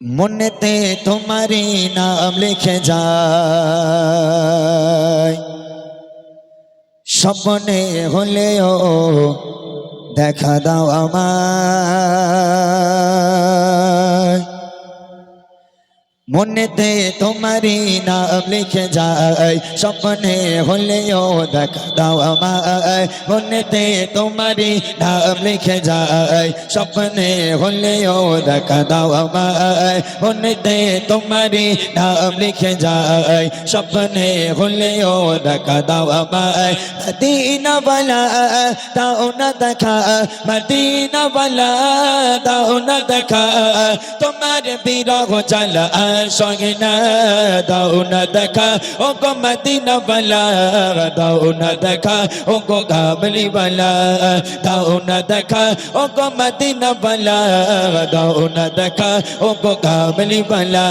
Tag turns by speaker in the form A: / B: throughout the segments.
A: মনেতে তোমারই নাম লিখে যায়। স্বপ্নে হলেও দেখা দাও আমায়। মনেতে তোমারই নাম লিখে যায়, স্বপ্নে হলেও দেখা দাও আমায়। মনেতে তোমারই নাম লিখে যায়, স্বপ্নে হলেও দেখা দাও আমায়। মনেতে তোমারই নাম লিখে যায়, স্বপ্নে হলেও দেখা দাও আমায়। মদিনা বালা দাও না দেখা। মদিনা বালা দাও না দেখা। তোমার বিরহ চালা সঙ্গে না দাও না দেখা ও গো মদিনা বালা দাও না দেখা ও গো কাবলি বালা দাও না দেখা ও গো মদিনা বালা দাও না দেখা ও গো কাবলি বালা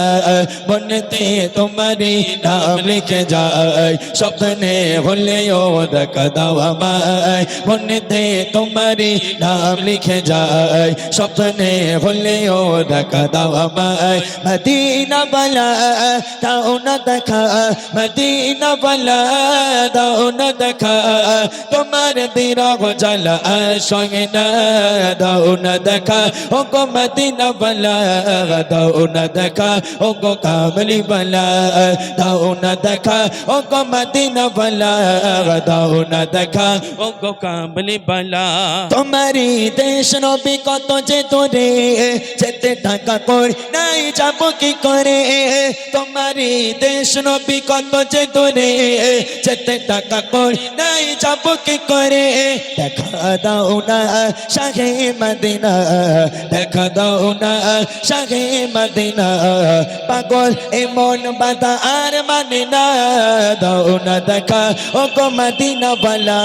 A: বনতে তোমারি নাম লিখে যায় স্বপ্নে হলেও দেখা দাও আমায় বনতে তোমারি নাম লিখে যায় স্বপ্নে হলেও দেখা দাও আমায় মদিনা বালা দাও না দেখা মদিনা বালা দাও না দেখা তোমার বিরহ জ্বালা সঙ্গে না দাও না দেখা ও গো মদিনা বালা দাও দেখা ও গো কামলি বালা দাও দেখা ও গো মদিনা বালা দাও দেখা
B: ও গো কামলি বালা
A: তোমারি দেশ নবী কত যে তোরে যেতে টাকা কর নাই যাব কি করে তোমারি দেশ নবী কত যে তোরে যেতে টাকা কর নাই, যাব কি করে? দেখা দাও না শাহে মদিনা, দেখা দাও না শাহে মদিনা, পাগল এ মন বাধা আর মানে না, দাও না দেখা ও গো মদিনা বালা,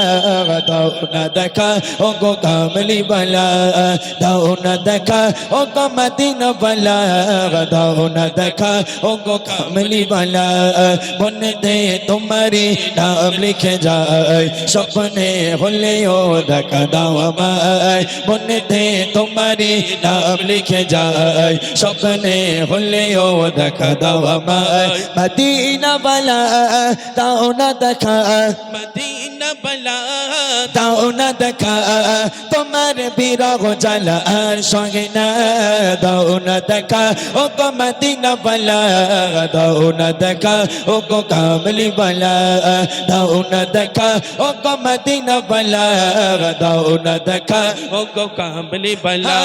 A: দাও না দেখা ও গো কামলি বালা, দাও না দেখা ও গো মদিনা বালা, দাও না ও গো কামলি বালা মনে দে তোমারি নাম লিখে যায় স্বপ্নে হলেও দেখা দাও আমায় মনে দে তোমারি নাম লিখে যায় স্বপ্নে হলেও দেখা দাও আমায় মদিনা বালা দাও না দেখা
B: মদিনা বালা
A: দাও না দেখা তোমার বিরহ জ্বালা আর সঙ্গে না দাও না দেখা ও গো মদিনা বালা দাও না দেখা ও গো কামলি বালা দাও না দেখা ও গো মদিনা বালা দাও না দেখা
B: ও গো কামলি বালা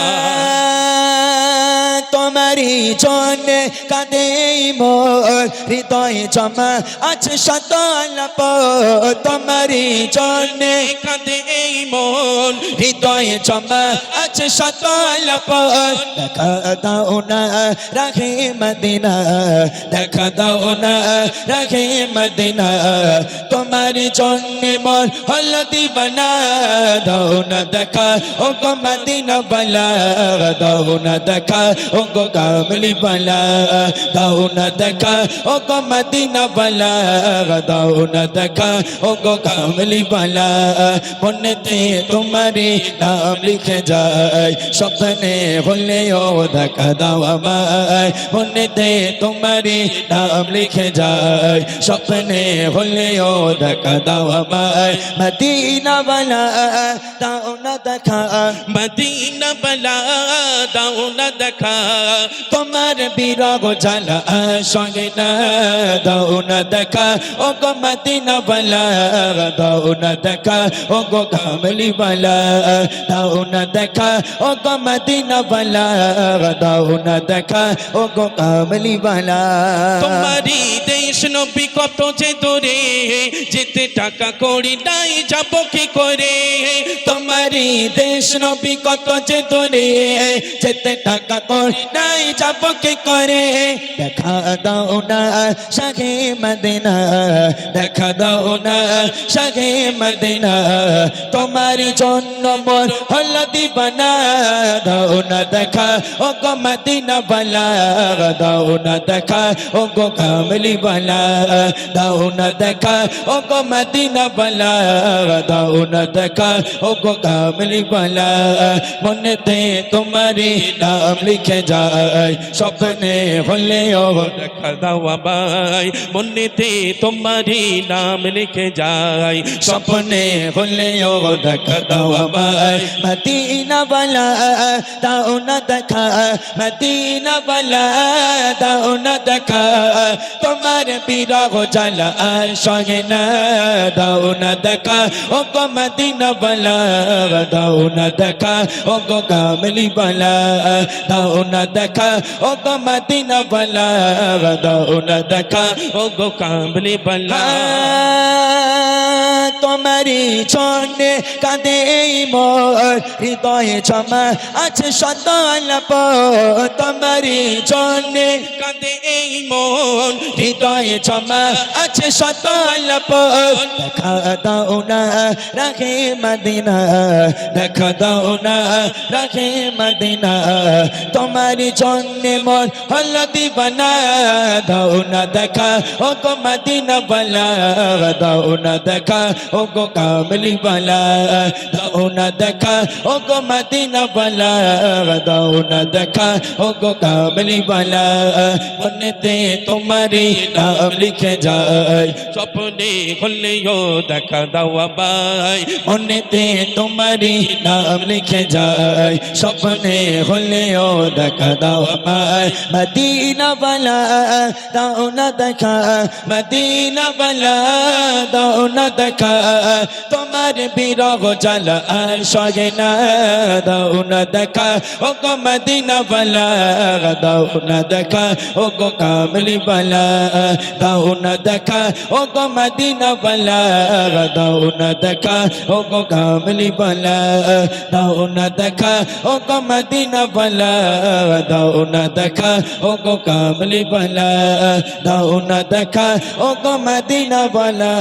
A: তোমারি জন্যে কাঁদে মোর হৃদয়ে জমা আছে শত আলাপ জন্যে
B: কাঁদে এই মন,
A: হৃদয়ে জমা আছে আলাপ দেখা দাও না রাখে মদিনা, দেখা দাও না রাখে মদিনা। তোমার জন্যে মোর হলদি বানা দাও না দেখা ও গো মদিনা বালা। দাও না দেখা ও গো কামলি বালা। দাও না দেখা ও গো মদিনা বালা। দাও না দেখা ও গো কামলি বালা মনেতে তোমারি নাম লিখে যায়। স্বপ্নে হলেও দেখা দাও আমায়। মনেতে তোমারি নাম লিখে যায়। স্বপ্নে হলেও দেখা দাও আমায়। মদিনা বালা, দাও না দেখা।
B: মদিনা বালা, দাও না দেখা।
A: তোমার বিরহ জ্বালা সঙ্গে না, দাও না দেখা। ও গো মদিনা বালা, দাও না দেখা। ও গো কামলি বালা দাও না দেখা ও গো মদিনা বালা দাও না দেখা ও গো কামলি বালা।
B: তোমারি দেশ নবী কত যে দূরে যেতে টাকা করি নাই যাব কি করে?
A: তোমারি দেশ নবী কত যে তোরে যেতে টাকা কর নাই যাব কি করে? দেখা দাও না শাহে মদিনা দেখা দাও না শাহে মদিনা তোমার জন্য মোর হলদি বানা দাও না দেখা। ও গো মদিনা বালা, দাও দাও না দেখা। ও গো কামলি বালা, দাও না দেখা। ও গো মদিনা বালা, দাও না দেখা। ও গো কামলি বালা, মনেতে তোমারি নাম লিখে যায়। স্বপ্নে হলেও
B: দেখা দাও আমায়, মনেতে তোমারই নাম লিখে যাই
A: স্বপ্নে হলেও দেখা দাও আমায় মদিনা বালা দাও না দেখা মদিনা বালা দাও না দেখা তোমার বিরহ জ্বালা আর সঙ্গে না দাও না দেখা ও গো মদিনা বালা দাও না দেখা ও গো কামলি বালা দাও না দেখা ও গো মদিনা বালা দাও না দেখা
B: ও গো কামলি বলা
A: তোমারি ছন্নে কাঁদে এই মোর হৃদয়ে ক্ষমা আছে শত আলাপ তোমারি ছন্নে
B: কাঁদে এই মন
A: হৃদয়ে ক্ষমা আছে শত আলাপ দেখা দাও না রাখে মদিনা, দেখা দাও না রাখে মদিনা। তোমারি ছন্নে মোর হল দিবানা, দাও না দেখা ও গো মদিনা বলা, দাও না দেখা ও গো কামলি বলা দাও না দেখা ও গো মদিনা বলা দাও না দেখা ও গো কামলি বলা মনেতে তোমারি নাম লিখে যায়
B: স্বপ্নে হলেও দেখা দাও আমায়
A: মনেতে তোমারি নাম লিখে যায় স্বপ্নে হলেও দেখা দাও আমায় মদিনা বালা দাও না দেখা মদিনা বালা দাও না দেখা তোমার বিরহ জ্বালা সগে না, দাও না দেখা। ও গো মদিনা বালা, দাও না দেখা। ও গো কামলি বালা, দাও না দেখা। ও গো মদিনা বালা, দাও না দেখা। ও গো কামলি বালা, দাও না দেখা। ও গো মদিনা বালা, দাও না দেখা। ও গো কামলি বালা, দাও না দেখা। ও গো মদিনা বালা।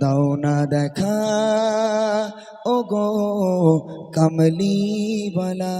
A: দাও না দেখা ও গো কমলি বালা।